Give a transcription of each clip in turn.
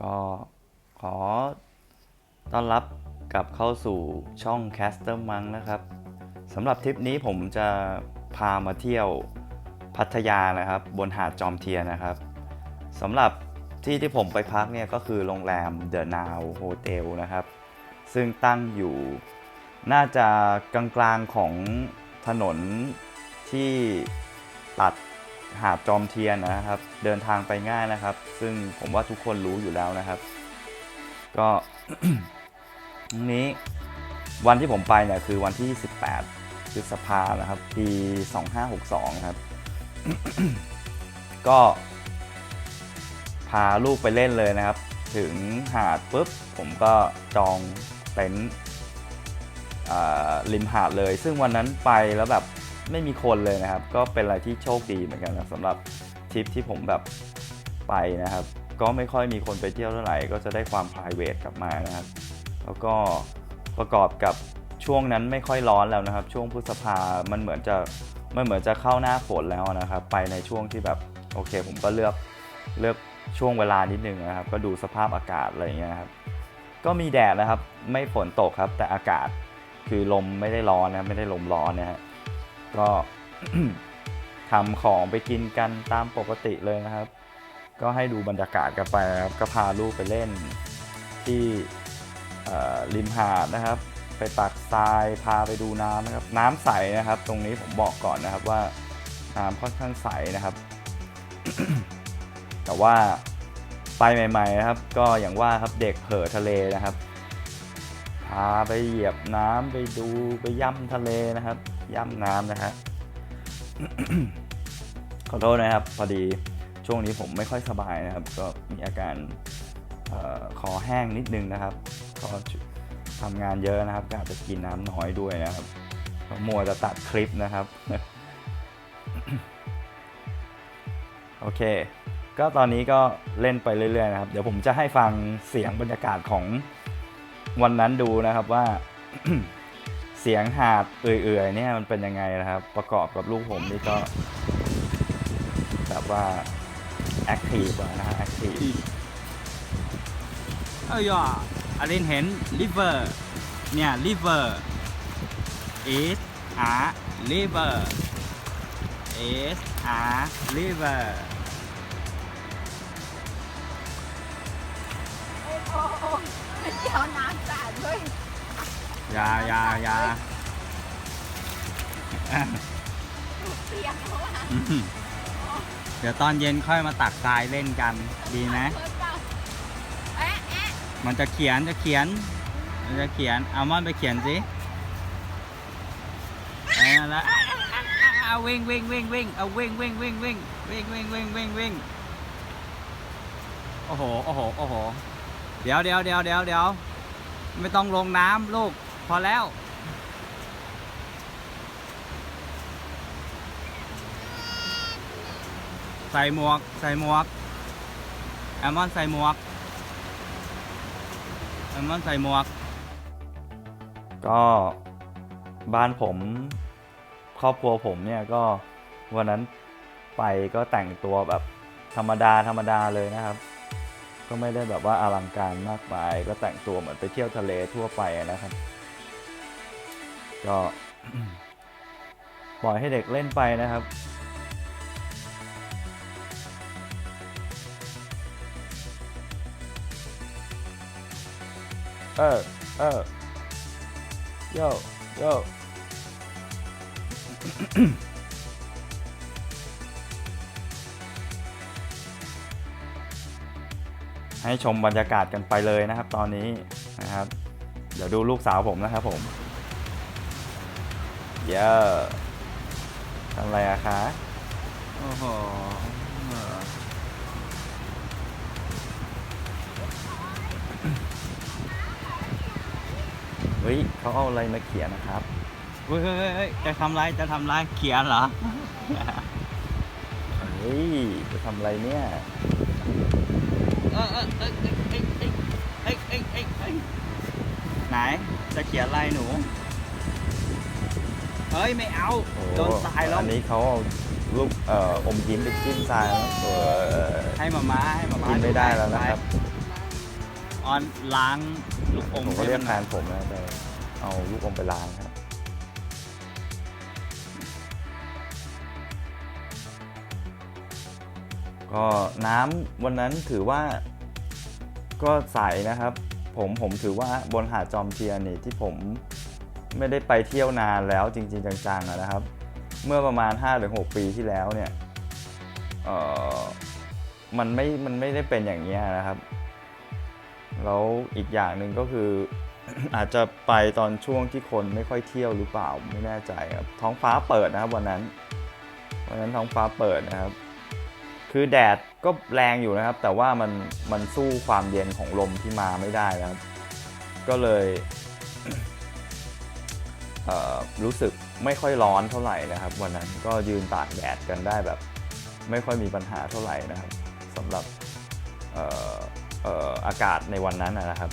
ก็ขอต้อนรับกลับเข้าสู่ช่อง Caster m o n k นะครับสำหรับทริปนี้ผมจะพามาเที่ยวพัทยานะครับ บนหาดจอมเทียนนะครับสำหรับที่ที่ผมไปพักเนี่ยก็คือโรงแรม The Now Hotel นะครับ ซึ่งตั้งอยู่น่าจะกลางๆของถนนที่ตัด หาดจอมเทียนนะครับ เดินทางไปง่ายนะครับ ซึ่งผมว่าทุกคนรู้อยู่แล้วนะครับ ก็นี้วันที่ผมไปเนี่ยคือวันที่ 18พฤษภานะครับ ปี 2562 ครับ ก็พาลูกไปเล่นเลยนะครับ ถึงหาดปุ๊บ ผมก็จองเต็นท์ริมหาดเลย ซึ่งวันนั้นไปแล้วแบบ ไม่มีคนเลยนะครับ ก็เป็นอะไรที่โชคดีเหมือนกันนะสำหรับทริปที่ผมแบบไปนะครับ ก็ไม่ค่อยมีคนไปเที่ยวเท่าไหร่ ก็จะได้ความ p r i v a t กลับมานะครับ แล้วก็ประกอบกับช่วงนั้นไม่ค่อยร้อนแล้วนะครับ ช่วงพฤษภา มันเหมือนจะมันเหมือนจะเข้าหน้าฝนแล้วนะครับ ไปในช่วงที่แบบโอเค ผมก็เลือกเลือกช่วงเวลานิดนึงนะครับ ก็ดูสภาพอากาศอะไรอย่างเงี้ยครับ ก็มีแดดนะครับ ไม่ฝนตกครับ แต่อากาศคือลมไม่ได้ร้อนนะ ไม่ได้ลมร้อนนะฮะ ก็ทำของไปกินกันตามปกติเลยนะครับ ก็ให้ดูบรรยากาศกันไปนะครับก็พาลูกไปเล่นที่ริมหาดนะครับ ไปตักทรายพาไปดูน้ำนะครับ น้ำใสนะครับ ตรงนี้ผมบอกก่อนนะครับว่าน้ำค่อนข้างใสนะครับ แต่ว่าไปใหม่ๆนะครับ ก็อย่างว่าครับเด็กเผลอทะเลนะครับพาไปเหยียบน้ำไปดูไปย่ำทะเลนะครับ ย่ำน้ำนะฮะขอโทษนะครับ พอดีช่วงนี้ผมไม่ค่อยสบายนะครับ ก็มีอาการออคอแห้งนิดนึงนะครับก็ทำงานเยอะนะครับก็อาจจะกินน้ำน้อยด้วยนะครับมัวจะตัดคลิปนะครับ โอเค ก็ตอนนี้ก็เล่นไปเรื่อยๆนะครับ เดี๋ยวผมจะให้ฟังเสียงบรรยากาศของวันนั้นดูนะครับว่า เสียงหาดเอื่อยๆเนี่ยมันเป็นยังไงนะครับ ประกอบกับลูกผมนี่ก็แบบว่าแอคทีฟนะฮะแอคทีฟเอ้ยอะอลินเห็น river เนี่ย river is a river is a river โอ้โหเดี๋ยวน้ำสาดด้วย อยาอยาอยาเปียกเพราะว่าอื้อหือเดี๋ยวตอนเย็นค่อยมาตักทรายเล่นกัน ดีไหมเพิ่มเปล่าเอ๊ะเอ๊ะมันจะเขียนจะเขียน มันจะเขียน เอามอนไปเขียนสิเอาละเอาวิ่งวิ่งวิ่งวิ่งเอาวิ่งวิ่งวิ่งวิ่งวิ่งวิ่งวิ่งวิ่งวิ่งโอ้โหโอ้โหโอ้โห เดี๋ยวเดี๋ยวเดี๋ยวเดี๋ยวเดี๋ยวไม่ต้องลงน้ำลูก พอแล้ว ใส่หมวก ใส่หมวก แอลมอนใส่หมวก แอลมอนใส่หมวก ก็บ้านผมครอบครัวผมเนี่ยก็วันนั้นไปก็แต่งตัวแบบธรรมดาธรรมดาเลยนะครับ ก็ไม่ได้แบบว่าอลังการมากมาย ก็แต่งตัวเหมือนไปเที่ยวทะเลทั่วไปนะครับ ก็ปล่อยให้เด็กเล่นไปนะครับ เออ เออโยโยให้ชมบรรยากาศกันไปเลยนะครับ ตอนนี้นะครับ เดี๋ยวดูลูกสาวผมนะครับผม เยอะทำอะไรอะคะ โอ้โหเออเฮ้ยเขาเอาอะไรมาเขียนนะครับเฮ้ยเฮ้ยเฮ้ยเฮ้ยจะทำไรจะทำไรเขียนเหรอ เฮ้ยจะทำอะไรเนี่ย เออเออเออเอ้ยเอ้ยเอ้ยเอ้ยเอ้ยเอ้ยไหนจะเขียนอะไรหนู เฮ้ยไม่เอาโอ้โดนทรายแล้วอันนี้เขาเอาลูกเอ่ออมยิ้มไปจิ้มทรายแล้วเออให้มาม้าให้มาม้ากินไม่ได้แล้วนะครับไออนล้างลูกอมผมก็เรียกแฟให้นผมนะไปเอาลูกอมไปล้างครับ ก็น้ำวันนั้นถือว่าก็ใสนะครับ ผมผมถือว่าบนหาดจอมเทียนนี่ที่ผม ไม่ได้ไปเที่ยวนานแล้วจริง ๆ จังๆนะครับ เมื่อประมาณ5-6ปีที่แล้วเนี่ยเออมันไม่มันไม่ได้เป็นอย่างนี้นะครับ แล้วอีกอย่างหนึ่งก็คืออาจจะไปตอนช่วงที่คนไม่ค่อยเที่ยวหรือเปล่าไม่แน่ใจครับท้องฟ้าเปิดนะครับวันนั้น วันนั้นท้องฟ้าเปิดนะครับ คือแดดก็แรงอยู่นะครับ แต่ว่ามันมันสู้ความเย็นของลมที่มาไม่ได้นะครับ ก็เลย รู้สึกไม่ค่อยร้อนเท่าไหร่นะครับ วันนั้นก็ยืนตากแดดกันได้แบบ ไม่ค่อยมีปัญหาเท่าไหร่นะครับสำหรับอากาศในวันนั้นนะนะครับ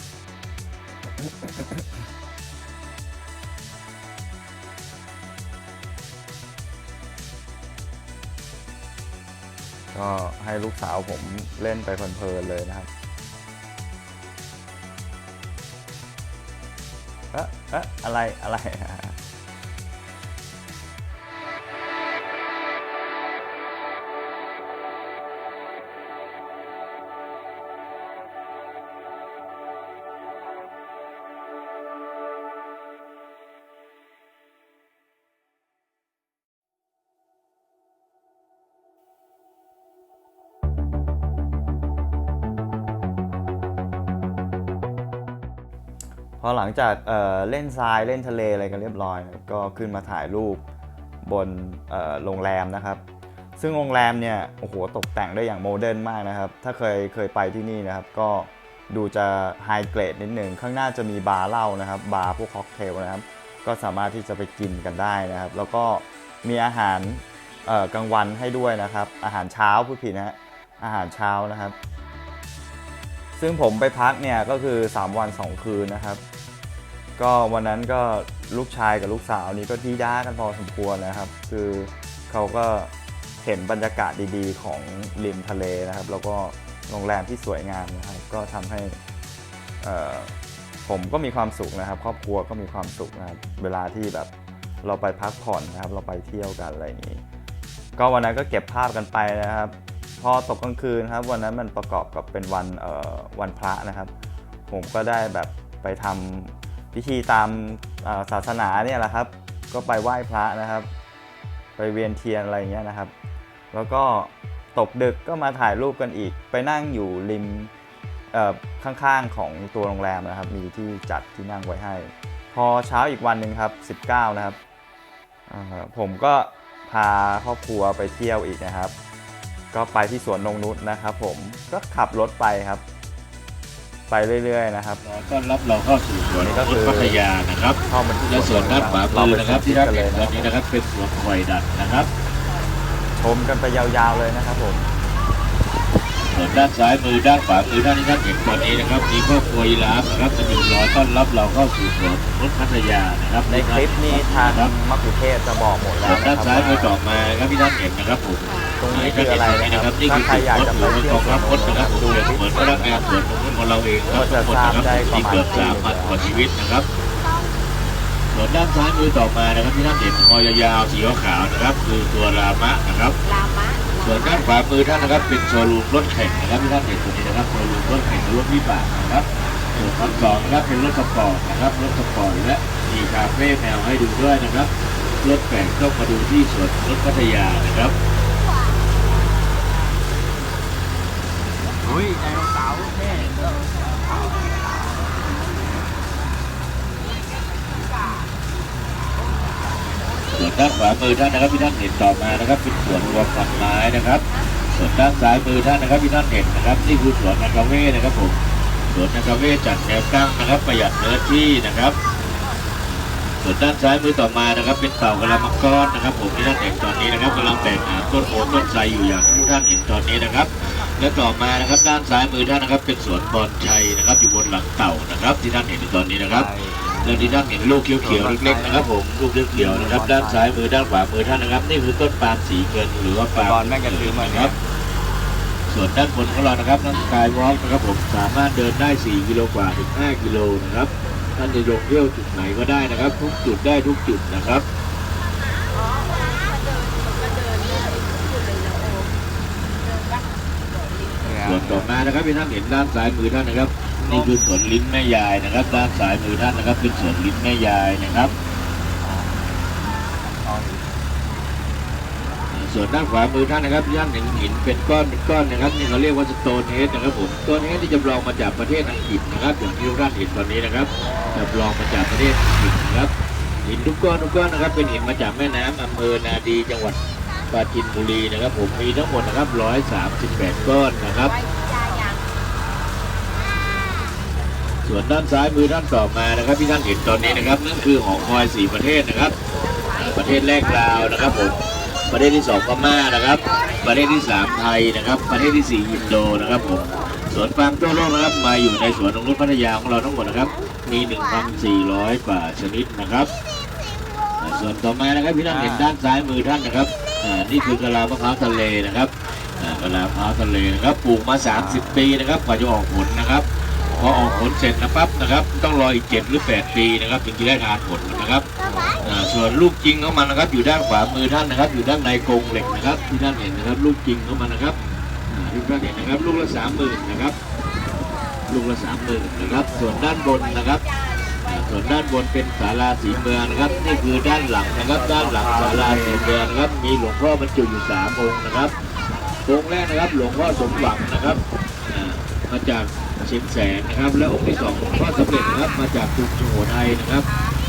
ก็ให้ลูกสาวผมเล่นไปเพลินๆเลยนะครับ เอ๊ะอะไรอะไร อหลังจากเเล่นทรายเล่นทะเลอะไรกันเรียบร้อย ก็ขึ้นมาถ่ายรูปบนโรงแรมนะครับ ซึ่งโรงแรมเนี่ยโอ้โหตกแต่งได้อย่างโมเดิร์นมากนะครับ ถ้าเคยเคยไปที่นี่นะครับ ก็ดูจะไฮเกรดนิดหนึ่งข้างหน้าจะมีบาร์เหล้านะครับบาร์พวกค็อกเทลนะครับ ก็สามารถที่จะไปกินกันได้นะครับ แล้วก็มีอาหารกลางวันให้ด้วยนะครับ อาหารเช้าพูดผิดนะฮะอาหารเช้านะครับ ซึ่งผมไปพักเนี่ยก็คือ 3 วัน 2 คืนนะครับ ก็วันนั้นก็ลูกชายกับลูกสาวนี่ก็ดีด้ากันพอสมควรนะครับ คือเขาก็เห็นบรรยากาศดีๆ ของริมทะเลนะครับ แล้วก็โรงแรมที่สวยงามนะครับ ก็ทำให้ผมก็มีความสุขนะครับ ครอบครัวก็มีความสุขนะครับ เวลาที่แบบเราไปพักผ่อนนะครับ เราไปเที่ยวกันอะไรอย่างนี้ ก็วันนั้นก็เก็บภาพกันไปนะครับ พอตกกลางคืนครับ วันนั้นมันประกอบกับเป็นวันวันพระนะครับ ผมก็ได้แบบไปทำ พิธีตามศาสนาเนี่ยแหละครับ ก็ไปไหว้พระนะครับ ไปเวียนเทียนอะไรอย่างเงี้ยนะครับ แล้วก็ตกดึกก็มาถ่ายรูปกันอีก ไปนั่งอยู่ริมข้างๆของตัวโรงแรมนะครับ มีที่จัดที่นั่งไว้ให้ พอเช้าอีกวันหนึ่งครับ 19 นะครับ ผมก็พาครอบครัวไปเที่ยวอีกนะครับ ก็ไปที่สวนนงนุษนะครับ ผมก็ขับรถไปครับ ไปเรื่อยๆนะครับ ขอต้อนรับเราเข้าสู่สวนนี่ก็คือพัทยานะครับเข้ามาที่และสวนด้านขวาเรามืไปอนะครับชมที่ด้านกันเลเห็ยนตอนนี้นะครับเป็นสวนคอยดัดนะครับ ชมกันไปยาวๆเลยนะครับผมส่วนด้านซ้ายมือด้านขวามือด้านที่ท่านเห็นตอนนี้นะครับมีครอบครัวยีราฟนะครับจะอยู่รอต้อนรับเราเข้าสู่สวนนุชพัทยานะครับในคลิปนี้ทางครับมักคุเทศจะบอกหมดแล้ส่ววนนะด้านครับซ้ายมือต่อว่ามาครับที่ท่านเห็นนะครับผม ตรงนี้คืออะไรท่านเห็นตนะครับนี่คือถ้าใครอยากจะไปเที่ยวกองรับพจน์นะครับดูดูคลิปเหมือนพนักงานสวนของเราเองครับก็จะทุกคนนะครับทราบได้ประที่มาณเกือบสามพันกว่าชีวิตนะครับส่วนด้านซ้ายมือต่อมานะครับที่ท่านเห็นคอยยาวๆสีขาวๆนะครับ คือตัวรามะนะครับลามะส่วนด้านขวามือท่านนะครับเป็นโชว์รูมรถแข่งนะครับที่ท่านเห็นตรงนี้นะครับโชว์รูมรถแข่งและรถวิบากนะครับส่วนชั้นสองนะครับเป็นรถสปอร์ตนะครับรถสปอร์ตและมีคาเฟ่แมวให้ดูด้วยนะครับรถแข่งต้องมาดูที่สวนรถพัทยานะครับ อุ้ยไดโนเสาร์เท่ส่วนด้านขวามือท่านนะครับที่ท่านเห็นต่อมานะครับเป็นสวนรวมพันไม้นะครับ ส่วนด้านซ้ายมือท่านนะครับที่ท่านเห็นนะครับนี่คือสวนนากาเว่นะครับผมสวนนากาเว่จัดแนวตั้งนะครับประหยัดเนื้อที่นะครับ ส่วนด้านซ้ายมือต่อมานะครับ เป็นเต่ากระมังก้อนนะครับ ผมที่ท่านเห็นตอนนี้นะครับกำลังแตกหาต้นโพต้นไทรอยู่อย่างที่ท่านเห็นตอนนี้นะครับ และต่อมานะครับด้านซ้ายมือท่านนะครับ เป็นสวนบอนชัยนะครับ อยู่บนหลังเต่านะครับ ที่ท่านเห็นอยู่ตอนนี้นะครับและที่ท่านเห็นลูกเขียวๆเล็กๆนะครับผมลูกเขียวๆนะครับ ด้านซ้ายมือด้านขวามือท่านนะครับ นี่คือต้นปาล์มสีเงินหรือว่าปาล์มบอลแม่งกันซื้อมานะคครัรับบส่วนด้านบนของเรานะครับนั่นสกายวอล์กนะครับผมสามารถเดินได้ 4 กิโลกว่าถึง 5 กิโลนะครับท่านจะลงเที่ยวจุดไหนก็ได้นะครับ ทุกจุดได้ทุกจุดนะครับ อ๋อถ้าเดินมันก็เดินได้พูดเลยนะโอ้เดินบ้าง สวนต่อมานะครับที่ท่านเห็นด้านซ้ายมือท่านนะครับนี่คือสวนลิ้นแม่ยายนะครับ ด้านซ้ายมือท่านนะครับเป็นสวนลิ้นแม่ยายนะครับส่วนด้านขวามือท่านนะครับที่ท่านเห็นหินเป็นก้อนเป็นก้อนนะครับนี่เขาเรียกว่าสโตนเฮดนะครับผมสโตนเฮดที่จำลองมาจากประเทศอังกฤษนะครับ อย่างที่ทุกท่านเห็นตอนนี้นะครับจำลองมาจากประเทศอังกฤษนะครับหินทุกก้อนทุกก้อนนะครับเป็นหินมาจากแม่น้ำอำเภอนาดีจังหวัด ปราจีนบุรีนะครับ ผมมีทั้งหมดนะครับ 138 ก้อนนะครับไว้ยายังส่วนด้านซ้ายมือท่านต่อมานะครับที่ท่านเห็นตอนนี้นะครับนั่นคือหอคอยสีประเทศนะครับ ประเทศแรกลาวนะครับผมประเทศที่สองพม่านะครับ ประเทศที่สามไทยนะครับ ประเทศที่สี่อินโดนะครับผมสวนฟาร์มทั่วโลกนะครับ มาอยู่ในสวนนงนุชพัทยาของเราทั้งหมดนะครับ มี 1,400กว่าชนิดนะครับ ส่วนต่อมานะครับที่ท่านเห็นด้านซ้ายมือท่านนะครับ นี่คือกะลามะพร้าวทะเลนะครับกะลามะพร้าวทะเลนะครับปลูกมา 30 ปีนะครับกว่าจะออกผลนะครับพอออกผลเสร็จนะปั๊บนะครับ ต้องรออีก 7 หรือ 8 ปีนะครับถึงจะได้ทานผลนะครับส่วนลูกจริงของมันนะครับ อยู่ด้านขวามือท่านนะครับ อยู่ด้านในกรงเหล็กนะครับ ที่ท่านเห็นนะครับ ลูกจริงของมันนะครับที่ท่านเห็นนะครับ ลูกละสามหมื่นนะครับ ลูกละสามหมื่นนะครับ ส่วนด้านบนนะครับ ส่วนด้านบนเป็นศาลาสีเมืองนะครับนี่คือด้านหลังนะครับด้านหลังศาลาสีเมืองนะครับมีหลวงพ่อบรรจุอยู่สามองค์นะครับองค์แรกนะครับหลวงพ่อสมหวังนะครับมาจากเชียงแสนนะครับ และองค์ที่สองหลวงพ่อสำเร็จนะครับมาจากกรุงสุโขทัยนะครับ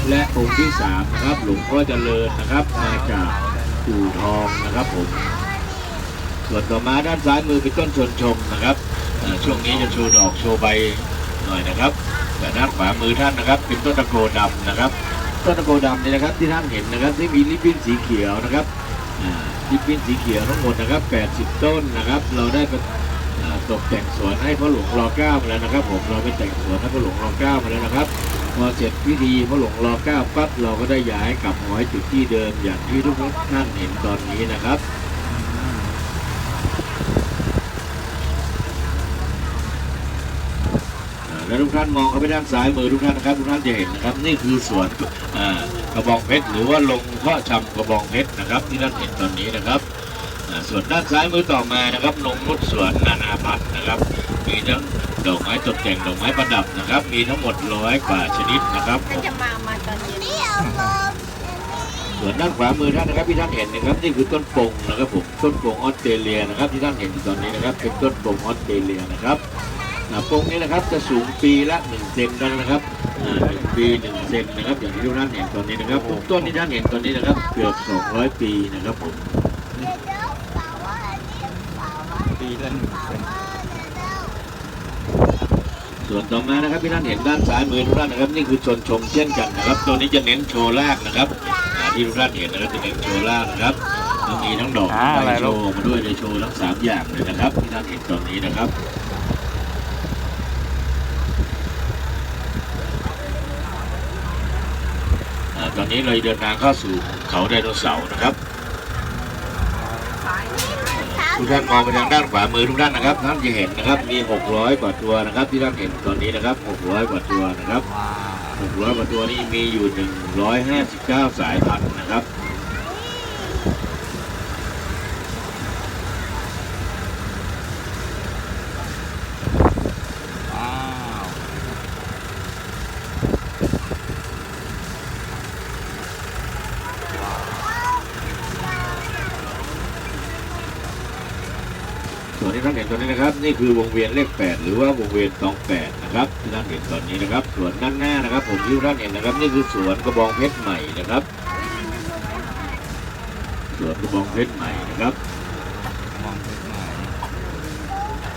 และองค์ที่สามนะครับหลวงพ่อเจริญนะครับมาจากอู่ทองนะครับผมส่วนต่อมาด้านซ้ายมือเป็นต้นชนชมนะครับช่วงนี้จะโชว์ดอกโชว์ใบหน่อยนะครับ แต่ด้านขวามือท่านนะครับ เป็นต้นตะโกดำนะครับ ต้นตะโกดำเนี่ยนะครับที่ท่านเห็นนะครับที่มีริบบิ้นสีเขียวนะครับริบบิ้นสีเขียวทั้งหมดนะครับ 80 ต้นนะครับ เราได้ตกแต่งสวนให้พ่อหลวงรอเก้ามาแล้วนะครับ ผมเราไปแต่งสวนให้พ่อหลวงรอเก้ามาแล้วนะครับพอเสร็จพิธีพ่อหลวงรอเก้าปั๊บเราก็ได้ย้ายกลับมาไว้จุดที่เดิมอย่างที่ทุกท่านเห็นตอนนี้นะครับอ่า แล้วทุกท่านมองเข้าไปด้านซ้ายมือทุกท่านนะครับทุกท่านจะเห็นนะครับ นี่คือสวนกระบองเพชรหรือว่าลงเพาะชำกระบองเพชรนะครับ ที่ท่านเห็นตอนนี้นะครับส่วนด้านซ้ายมือต่อมานะครับนงนุชสวนนานาพันธ์นะครับ มีทั้งดอกไม้ตกแต่งดอกไม้ประดับนะครับ มีทั้งหมดร้อยกว่าชนิดนะครับถ้าจะมามาตอนเย็นส่วนด้านขวามือท่านนะครับที่ท่านเห็นนะครับนี่คือต้นปงนะครับผมต้นปงออสเตรเลียนะครับที่ท่านเห็นอยู่ตอนนี้นะครับเป็นต้นปงออสเตรเลียนะครับ อ่าปงนี้นะครับจะสูงปีละ1เซนกันนะครับอ่าหนึ่งปี1เซนนะครับ อย่างที่ทุกท่านเห็นตอนนี้นะครับผมต้นที่ท่านเห็นตอนนี้นะครับ เกือบ 200 ปีนะครับผมปีละหนึ่งเซนส่วนต่อมานะครับที่ท่านเห็นด้านซ้ายมือทุกท่านนะครับนี่คือชนชมเช่นกันนะครับ ตัวนี้จะเน้นโชว์รากนะครับอ่าที่ทุกท่านเห็นนะครับจะเน้นโชว์รากนะครับแล้วมีทั้งดอกอ่าใบอะไรโชลูกว์มาด้วยในโชว์ทั้งสามอย่างเลยนะครับ ที่ท่านเห็นตอนนี้นะครับ อ่าตอนนี้เราเดินทางเข้าสู่เขาไดโนเสาร์นะครับ ทุกท่านมองไปทางด้านขวามือทุกท่านนะครับท่านจะเห็นนะครับมี 600 กว่าตัวนะครับ ที่ท่านเห็นตอนนี้นะครับ 600 กว่าตัวนะครับว้าว600 กว่าตัวนี้มีอยู่ 159 สายพันธุ์นะครับ ว้าว ส่วนที่ท่านเห็นตอ นี่คือวงเวียนเลข8หรือว่าวงเวียนตอง8นะครับที่ท่านเห็นตอนนี้นะครับ สวนด้านหน้านะครับ ผมที่ท่านเห็นนะครับ นี่คือสวนกระบองเพชรใหม่นะครับสวนกระบองเพชรใหม่นะครับ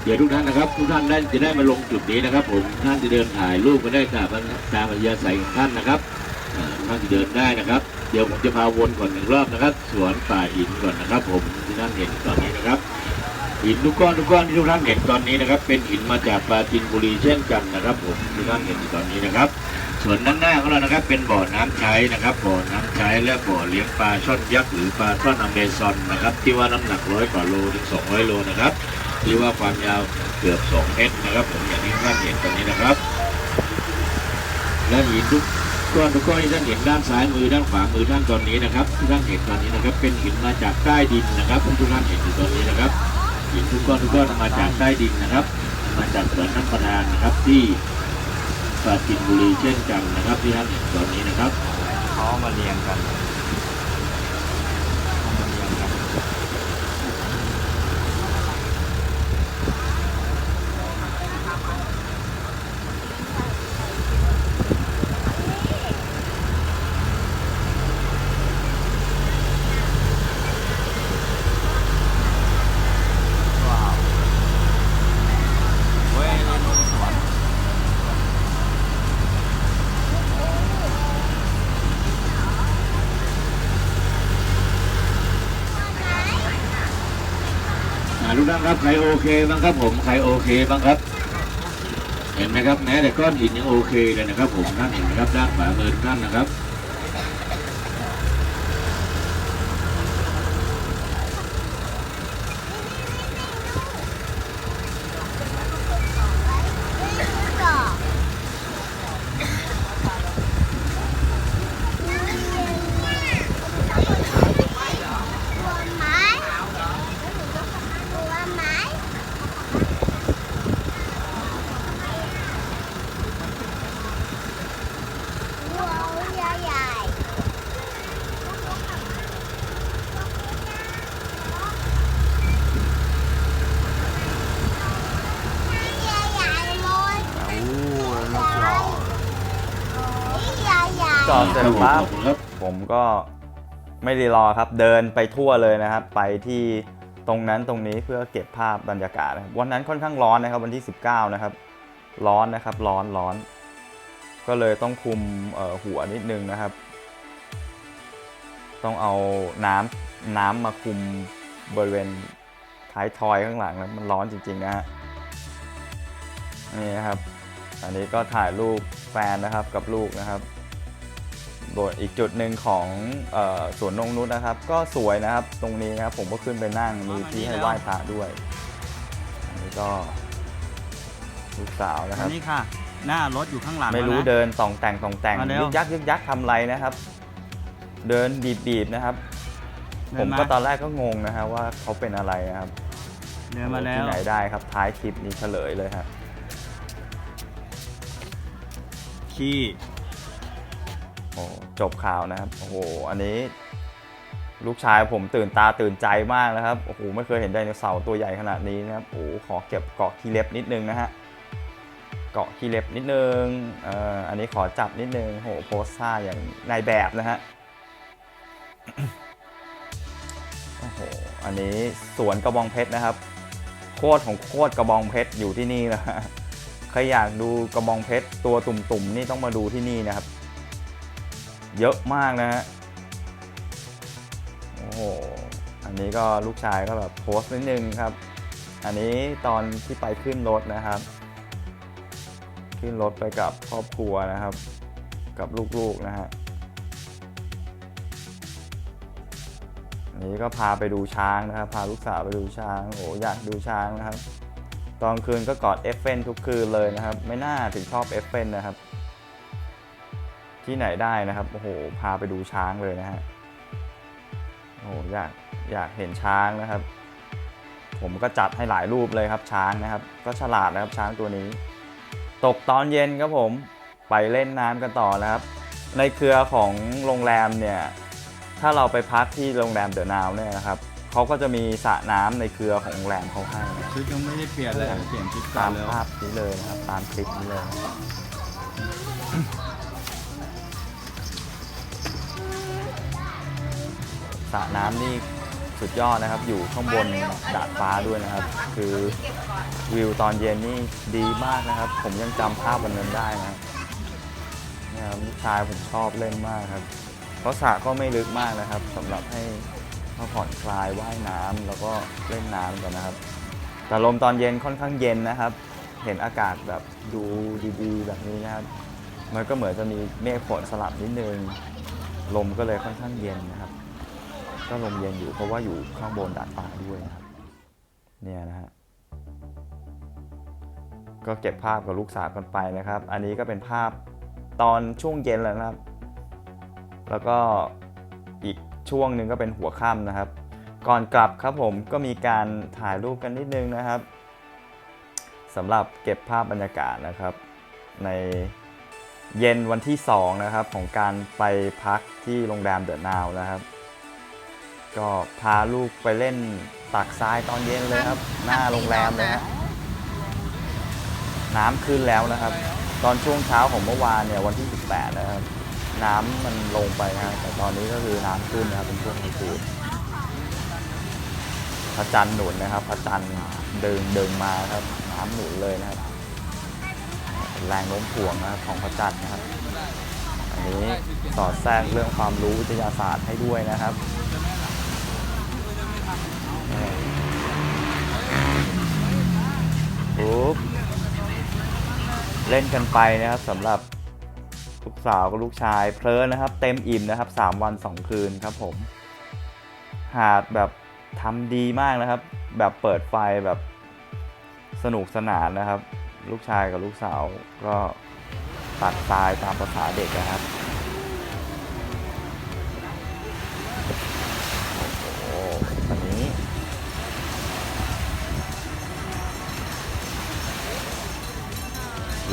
เดี๋ยวทุกท่านนะครับ ทุกท่านได้จะได้มาลงจุดนี้นะครับ ผมท่านจะเดินถ่ายรูปมาได้ตามตามอัธยาศัยของท่านนะครับท่านจะเดินได้นะครับ เดี๋ยวผมจะพาวนก่อนหนึ่งรอบนะครับ สวนป่าหินก่อนนะครับ ผมที่ท่านเห็นตอนนี้นะครับ หินทุกก้อนทุกก้อนที่ทุกท่านเห็นตอนนี้นะครับ เป็นหินมาจากปราจีนบุรีเช่นกันนะครับผมที่ท่านเห็นตอนนี้นะครับ ส่วนด้านหน้าของเรานะครับ เป็นบ่อน้ำใช้นะครับ บ่อน้ำใช้และบ่อเลี้ยงปลาช่อนยักษ์หรือปลาช่อนอเมซอนนะครับที่ว่าน้ำหนักร้อยกว่าโลถึง200โลนะครับหรือว่าความยาวเกือบ2เมตรนะครับ ผมอย่างที่ท่านเห็นตรงนี้นะครับและหินทุกก้อนทุกก้อนที่ท่านเห็นด้านซ้ายมือด้านขวามือท่านตอนนี้นะครับที่ท่านเห็นตอนนี้นะครับ เป็นหินมาจากใต้ดินนะครับทุกท่านเห็นอยู่ตอนนี้นะครับ หินทุกก้อนทุกก้อนมาจากใต้ดินนะครับ มาจากสวนน้ำประดานนะครับที่ปราจินบุรีเช่นกันนะครับที่ท่านเห็นตอนนี้นะครับเขาเอามาเรียงกันเอามาเรียงกัน ว้าวเว้ยนี่มันสวน ทุกท่านครับใครโอเคบ้างครับผมใครโอเคบ้างครับ เห็นไหมครับแม้แต่ก้อนหินยังโอเคเลยนะครับผมท่านเห็นไหมครับด้านขวามือทุกท่านนะครับ อดเสร็จปั๊บขอบคุณครับผมก็ไม่ได้รอครับ เดินไปทั่วเลยนะครับ ไปที่ตรงนั้นตรงนี้เพื่อเก็บภาพบรรยากาศนะครับวันนั้นค่อนข้างร้อนนะครับ วันที่ 19 นะครับ ร้อนนะครับ ร้อนร้อน ก็เลยต้องคุมเอ่อหัวนิดนึงนะครับ ต้องเอาน้ำน้ำมาคุมบริเวณท้ายทอยข้างหลังนะมันร้อนจริงๆนะฮะนี่นะครับ อันนี้ก็ถ่ายรูปแฟนนะครับกับลูกนะครับ โดยอีกจุดหนึ่งของเออสวนนงนุษนะครับ ก็สวยนะครับตรงนี้นะครับผมก็ขึ้นไปนั่งมีที่ให้ไหว้พระด้วยอันนี้ก็ลูกสาวนะคอัรันบนี้ค่ะ หน้ารถอยู่ข้างหลังไม่รู้แล้วนะเดินต่องแต่งต่องแต่งมาเร็วยึกยักยึกยักทำอะไรนะครับ เดินบีบบีบนะครับเดิผนมมาก็ตอนแรกก็งงนะครับว่าเขาเป็นอะไรนะครับเดินมาแล้วที่ไหนได้ครับ ท้ายคลิปนี้เฉลยเลยครับขี้ โอ้จบข่าวนะครับ โอ้โห อันนี้ ลูกชายผมตื่นตาตื่นใจมากนะครับ โอ้โห ไม่เคยเห็นไดโนเสาร์ตัวใหญ่ขนาดนี้นะครับ โอ้โหขอเก็บเกาะขี้เล็บนิดนึงนะฮะ เกาะขี้เล็บนิดนึง เอ่อ อันนี้ขอจับนิดนึงโอ้โหโพสท่าอย่างนายแบบนะฮะ โอ้โห อันนี้สวนกระบองเพชรนะครับ โคตรของโคตรกระบองเพชรอยู่ที่นี่นะฮะ ใครอยากดูกระบองเพชรตัวตุ่มๆนี่ต้องมาดูที่นี่นะครับ เยอะมากนะฮะโอ้โหอันนี้ก็ลูกชายก็แบบโพสต์นิดนึงครับ อันนี้ตอนที่ไปขึ้นรถนะครับ ขึ้นรถไปกับครอบครัวนะครับ กับลูกๆนะฮะอันนี้ก็พาไปดูช้างนะครับ พาลูกสาวไปดูช้างโอ้โหอยากดูช้างนะครับ ตอนคืนก็กอดเอฟเฟนทุกคืนเลยนะครับ ไม่น่าถึงชอบเอฟเฟนนะครับ ที่ไหนได้นะครับโอ้โหพาไปดูช้างเลยนะฮะโอ้โหอยากอยากเห็นช้างนะครับ ผมก็จัดให้หลายรูปเลยครับช้างนะครับ ก็ฉลาดนะครับช้างตัวนี้ ตกตอนเย็นครับผมไปเล่นน้ำกันต่อนะครับ ในเครือของโรงแรมเนี่ยถ้าเราไปพักที่โรงแรมเดอะนาวเนี่ยนะครับเขาก็จะมีสระน้ำในเครือของโรงแรมเขาให้นะชุดยังไม่ได้เปลี่ยนเลยเปลี่ยนชุดก่อตานมเลยภาพนี้เลยนะครับตามคลิปนี้เลย ระน้ำนี่สุดยอดนะครับ อยู่ข้างบนดาดฟ้าด้วยนะครับ คือวิวตอนเย็นนี่ดีมากนะครับ ผมยังจำภาพวันนั้นได้นะนี่ครับลูกชายผมชอบเล่นมากครับ เพราะสระก็ไม่ลึกมากนะครับสำหรับให้เขาผ่อนคลายว่ายน้ำแล้วก็เล่นน้ำกันนะครับ แต่ลมตอนเย็นค่อนข้างเย็นนะครับ เห็นอากาศแบบดูดีๆ แบบนี้นะครับ มันก็เหมือนจะมีเมฆฝนสลับนิดนึง ลมก็เลยค่อนข้างเย็นนะครับ ก็ลมเย็นอยู่เพราะว่าอยู่ข้างบนดาดฟ้าด้วยนะครับเนี่ยนะฮะก็เก็บภาพกับลูกสาวกันไปนะครับ อันนี้ก็เป็นภาพตอนช่วงเย็นแล้วนะครับ แล้วก็อีกช่วงหนึ่งก็เป็นหัวค่ำนะครับ ก่อนกลับครับผมก็มีการถ่ายรูปกันนิดนึงนะครับสำหรับเก็บภาพบรรยากาศนะครับ ในเย็นวันที่ 2 นะครับ ของการไปพักที่โรงแรมเดอะนาวนะครับ ก็พาลูกไปเล่นตักทรายตอนเย็นเลยครับ หน้าโรงแรมเลยฮะน้ำขึ้นแล้วนะครับ ตอนช่วงเช้าของเมื่อวานเนี่ยวันที่ 18 นะครับ น้ำมันลงไปนะฮะแต่ตอนนี้ก็คือน้ำขึ้นนะครับเป็นช่วงกลางคืนพระจันทร์หนุนนะครับพระจันทร์เดินเดินมาครับน้ำหนุนเลยนะครับเป็นแรงโน้มถ่วงนะครับของพระจันทร์นะครับ อันนี้สอดแทรกเรื่องความรู้วิทยาศาสตร์ให้ด้วยนะครับปุ๊บ เล่นกันไปนะครับสำหรับลูกสาวกับลูกชายเพลินนะครับ เต็มอิ่มนะครับ 3 วัน 2 คืนครับผม หาดแบบทำดีมากนะครับ แบบเปิดไฟแบบสนุกสนานนะครับ ลูกชายกับลูกสาวก็ตัดทรายตามภาษาเด็กนะครับ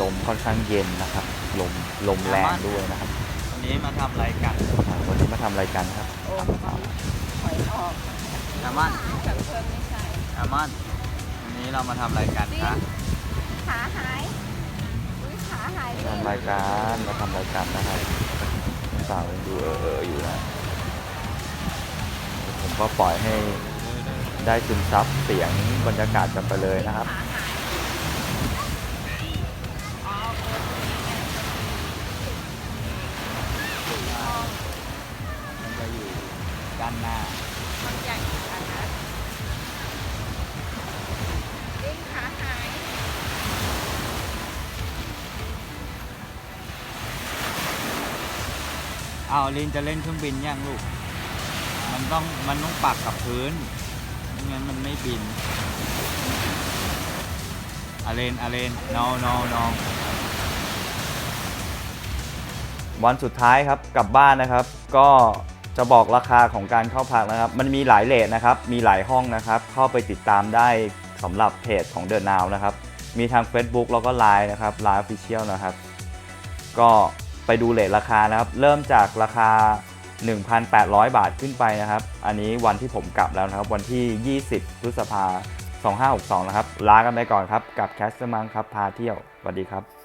ลมค่อนข้างเย็นนะครับ ลมลมแรงด้วยนะครับ วันนี้มาทำอะไรกันอ่าวันนี้มาทำอะไรกันครับโอ้ถอยออกแอมอนจากเพิ่มไม่ใช่แอมอนวันนี้เรามาทำอะไรกันคะขาหายอุ้ยขาหายเลยทำรายการมาทำรายการนะครับสาวยังดูเออเอออยู่นะผมก็ปล่อยให้ได้ซึมซับเสียงบรรยากาศกันไปเลยนะครับ ลินจะเล่นเครื่องบินยังลูก มันต้องมันต้องปักกับพื้นไม่งั้นมันไม่บินอาเลนอาเลน no no no วันสุดท้ายครับกลับบ้านนะครับ ก็จะบอกราคาของการเข้าพักนะครับ มันมีหลายเลทนะครับ มีหลายห้องนะครับ เข้าไปติดตามได้สำหรับเพจของเด e n น w นะครับ มีทาง Facebook แล้วก็ Line นะครับ Line Official นะครับ ก็ ไปดูเลทราคานะครับ เริ่มจากราคา 1,800 บาทขึ้นไปนะครับ อันนี้วันที่ผมกลับแล้วนะครับ วันที่ 20พฤษภา2562 นะครับ ลากันไปก่อนครับ กับแคสต์มังครับ พาเที่ยวสวัสดีครับ